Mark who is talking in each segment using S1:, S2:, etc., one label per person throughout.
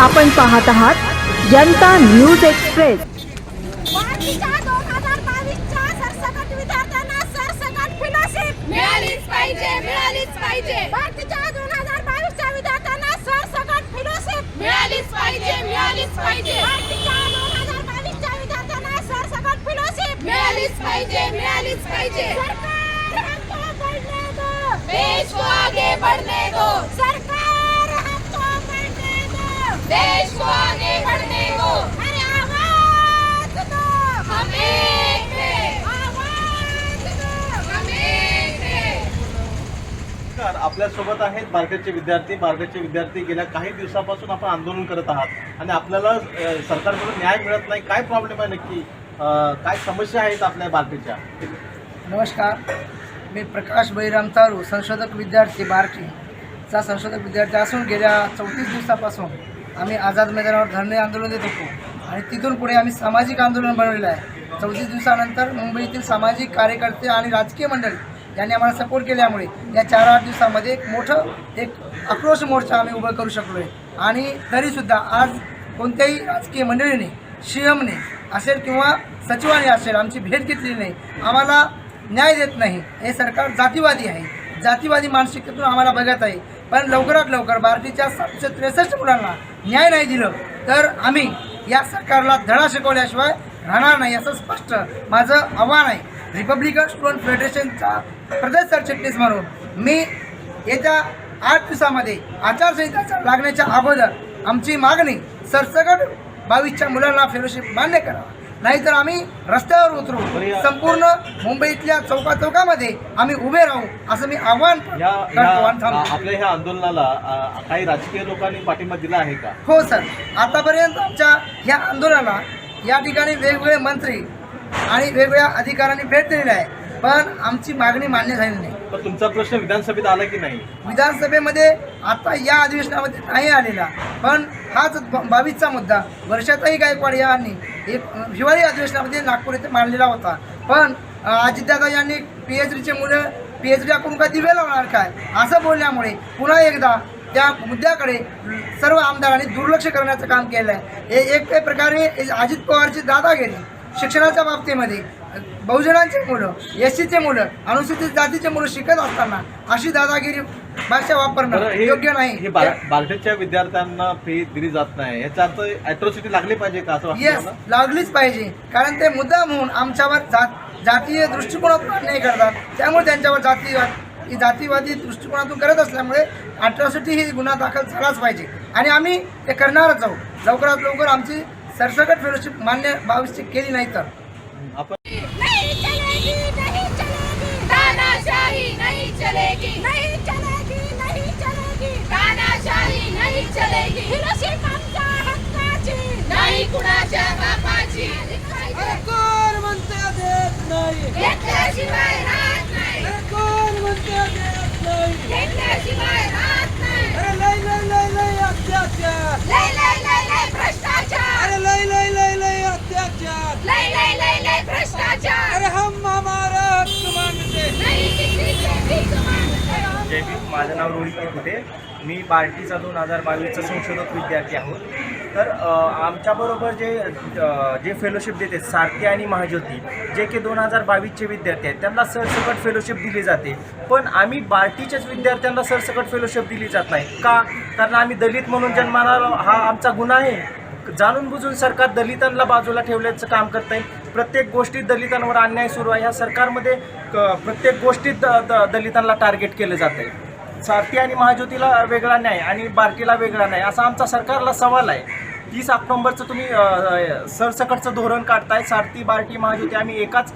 S1: आपण पाहत आहात जनता न्यूज एक्सप्रेस.
S2: मिळालीच पाहिजे मिळालीच पाहिजे.
S3: दोन हजार बावीसच्या विद्यार्थ्यांना सरसकट फेलोशिप
S2: मिळालीच पाहिजे मिळालीच पाहिजे.
S3: दोन हजार बावीसच्या विद्यार्थ्यांना सरसकट फेलोशिप
S2: मिळालीच पाहिजे मिळालीच पाहिजे.
S3: सरकार हमको बढ़ने दो
S2: देश को आगे बढ़ने दो
S3: सरकार हमको बढ़ने दो
S2: देश को आगे बढ़ने दो
S3: अरे आवाज दो.
S2: हम एक हैं.
S3: आवाज दो.
S2: हम एक हैं.
S4: नमस्कार. आपल्यासोबत आहेत बार्गेटचे विद्यार्थी. बार्गेटचे विद्यार्थी गेल्या काही दिवसापासून आपण आंदोलन करत आहात. आणि आपल्याला अ, सरकारकडून न्याय मिळत नाही. काय प्रॉब्लेम आहे नक्की? अ, काय समस्या आहेत आपल्या बार्गेटच्या
S5: नमस्कार. मी प्रकाश बहिराम तारू संशोधक विद्यार्थी बार्टीचा संशोधक विद्यार्थी असून गेल्या चौतीस दिवसापासून आम्ही आझाद मैदानावर धरणे आंदोलन देत होतो. आणि तिथून पुढे आम्ही सामाजिक आंदोलन बनवलेलं आहे. चौतीस दिवसानंतर मुंबईतील सामाजिक कार्यकर्ते आणि राजकीय मंडळ यांनी आम्हाला सपोर्ट केल्यामुळे या चार आठ दिवसामध्ये एक मोठं एक आक्रोश मोर्चा आम्ही उभं करू शकलो आहे आणि तरीसुद्धा आज कोणत्याही राजकीय मंडळीने सीएमने असेल किंवा सचिवाने असेल आमची भेट घेतली नाही. आम्हाला न्याय देत नाही. हे सरकार जातीवादी आहे. जातीवादी मानसिकतेतून आम्हाला बघत आहे. पण लवकरात लवकर भारतीच्या सातशे त्रेसष्ट मुलांना न्याय नाही दिलं तर आम्ही या सरकारला धडा शिकवल्याशिवाय राहणार नाही असं स्पष्ट माझं आव्हान आहे. रिपब्लिकन स्टुडंट फेडरेशनचा प्रदेश सरचिटणीस म्हणून मी येत्या आठ दिवसामध्ये आचारसंहिताच्या लागण्याच्या अगोदर आमची मागणी सरसकट बावीसच्या मुलांना फेलोशिप मान्य करावा. नाहीतर आम्ही रस्त्यावर उतरू. संपूर्ण मुंबईतल्या चौका चौकामध्ये आम्ही उभे राहू असं मी आव्हान.
S4: आपल्या ह्या आंदोलनाला काही राजकीय लोकांनी पाठिंबा दिला आहे का?
S5: हो सर. आतापर्यंत आमच्या ह्या आंदोलनाला या ठिकाणी वेगवेगळे मंत्री आणि वेगवेगळ्या अधिकाऱ्यांनी भेट दिलेली आहे. पण आमची मागणी मान्य झाली नाही.
S4: पण तुमचा प्रश्न विधानसभेत आला की नाही?
S5: विधानसभेमध्ये आता या अधिवेशनामध्ये नाही आलेला. पण हाच बावीसचा मुद्दा. वर्षाताई गायकवाड यांनी एक हिवाळी अधिवेशनामध्ये नागपूर येथे मांडलेला होता. पण अजित अजितदादा यांनी पी एच डीचे मुलं पी एच डी आपण काय दिवे लावणार काय? असं बोलल्यामुळे पुन्हा एकदा त्या मुद्द्याकडे सर्व आमदारांनी दुर्लक्ष करण्याचं काम केलं आहे हे एक प्रकारे अजित पवारची दादागिरी शिक्षणाच्या बाबतीमध्ये बहुजनांचे मुलं एस सीचे मुलं अनुसूचित जातीचे मुलं शिकत असताना अशी दादागिरी भाषा वापरणं
S4: हे
S5: योग्य
S4: हे
S5: नाही
S4: बार्गेटच्या विद्यार्थ्यांना फी दिली जात नाही. याचा अर्थ अॅट्रॉसिटी लागली पाहिजे का असं वाटतं
S5: येस
S4: तुम्हाला?
S5: लागलीच पाहिजे. कारण ते मुद्दा म्हणून आमच्यावर जात जातीय दृष्टिकोनातून अन्याय करतात. त्यामुळे त्यांच्यावर जातीवाद ही जातीवादी दृष्टिकोनातून करत असल्यामुळे अट्रॉसिटी ही गुन्हा दाखल झालाच पाहिजे. आणि आम्ही ते करणारच आहोत. लवकरात लवकर आमची सरसकट फेलोशिप मान्य बावीसची केली नाही तर.
S6: माझं नाव रोहित कुठे? मी बार्टीचा दोन हजार बावीसचा संशोधक विद्यार्थी आहोत. तर आमच्याबरोबर जे जे फेलोशिप देते सारथी आणि महाज्योती जे की दोन हजार बावीसचे विद्यार्थी आहेत त्यांना सरसकट फेलोशिप दिली जाते. पण आम्ही बार्टीच्याच विद्यार्थ्यांना सरसकट फेलोशिप दिली जात नाही. का? कारण आम्ही दलित म्हणून जन्माला हा आमचा गुन्हा आहे. जाणून बुजून सरकार दलितांना बाजूला ठेवल्याचं काम करत आहे प्रत्येक गोष्टीत दलितांवर अन्याय सुरू आहे. ह्या सरकारमध्ये क- प्रत्येक गोष्टीत द- द- दलितांना टार्गेट केलं जात आहे सारथी आणि महाज्योतीला वेगळा न्याय आणि बार्टीला वेगळा न्याय असा आमचा सरकारला सवाल आहे. तीस ऑक्टोंबरचं तुम्ही सरसकटचं धोरण काढताय. सारथी बार्टी महाज्योती आम्ही एकाच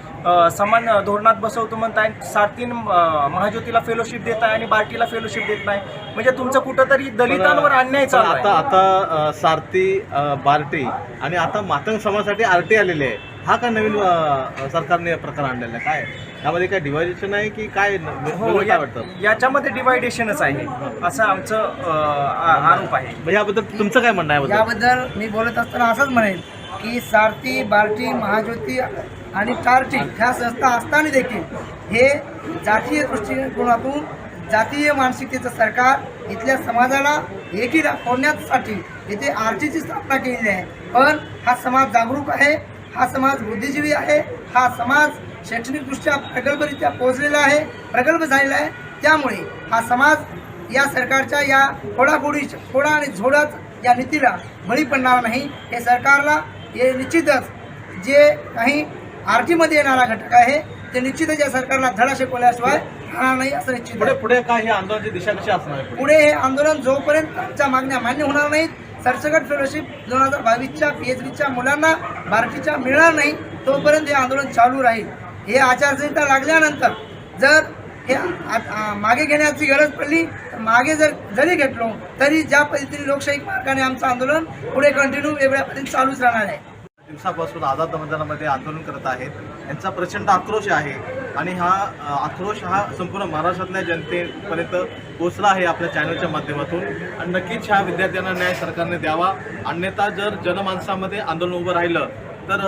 S6: समान धोरणात बसवतो म्हणताय. सारथी महाज्योतीला फेलोशिप देत आहे आणि बार्टीला फेलोशिप देत नाही. म्हणजे तुमचं कुठंतरी दलितांवर अन्याय चालू
S4: आता आता सारथी बार्टी आणि आता मातंग समाजासाठी आर टी आलेले आहे. हा का नवीन अ, सरकारने प्रकार आणलेला आहे? काय? यामध्ये काय डिवायडेशन आहे की काय न-
S6: हो
S4: वेगळं काय
S6: या-
S4: वाटतं?
S6: याच्यामध्ये डिवायडेशनच आहे. असं आमचं अ, आ- आरोप आहे.
S4: मग याबद्दल तुमचं काय म्हणणं आहे याबद्दल?
S5: याबद्दल मी बोलत असताना असंच म्हणेन की सारथी बार्टी महाज्योती आणि टार्टी ह्या संस्था असताना देखील हे जातीय दृष्टिकोनातून जातीय मानसिकतेचं सरकार इथल्या समाजाला एकीला फोडण्यासाठी इथे आरटीची स्थापना केलेली आहे. पण हा समाज जागरूक आहे हा समाज बुद्धिजीवी आहे हा समाज शैक्षणिकदृष्ट्या प्रगल्भरित्या पोहोचलेला आहे प्रगल्भ झालेला आहे त्यामुळे हा समाज या सरकारच्या या फोडाफोडी फोडा आणि झोडात या नीतीला बळी पडणार नाही हे सरकारला हे निश्चितच जे काही आर टीमध्ये येणारा घटक आहे ते निश्चितच या सरकारला धडा शिकवल्याशिवाय राहणार नाही असं निश्चित
S4: पुढे. पुढे काय ही आंदोलनाची दिशा कशी असणार? पुढे
S5: हे आंदोलन जोपर्यंत आमच्या मागण्या मान्य होणार नाहीत सरसकट फेलोशिप दोन हजार बावीसच्या पी एच डीच्या मुलांना बार्टीच्या मिळणार नाही तोपर्यंत हे आंदोलन चालू राहील. हे आचारसंहिता लागल्यानंतर जर हे मागे घेण्याची गरज पडली तर मागे जर जरी घेतलो तरी ज्या पद्धतीने लोकशाही मार्गाने आमचं आंदोलन पुढे कंटिन्यू वेगळ्या पद्धतीने चालूच राहणार आहे.
S4: दिवसापासून आझाद मैदानामध्ये आंदोलन करत आहेत. यांचा प्रचंड आक्रोश आहे. आणि हा आक्रोश हा संपूर्ण महाराष्ट्रातल्या जनतेपर्यंत पोहोचला आहे आपल्या चॅनलच्या माध्यमातून. आणि नक्कीच ह्या विद्यार्थ्यांना न्याय सरकारने द्यावा. अन्यथा जर जनमानसामध्ये आंदोलन उभं राहिलं तर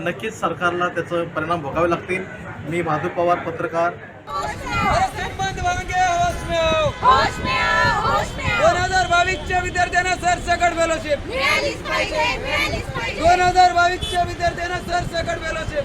S4: नक्कीच सरकारला त्याचं परिणाम भोगावे लागतील. मी माधव पवार पत्रकार.
S7: दोन हजार बावीसच्या विद्यार्थ्यांना सरसकट फेलोशिप दोन हजार बावीसच्या विद्यार्थ्यांना सरसकट फेलोशिप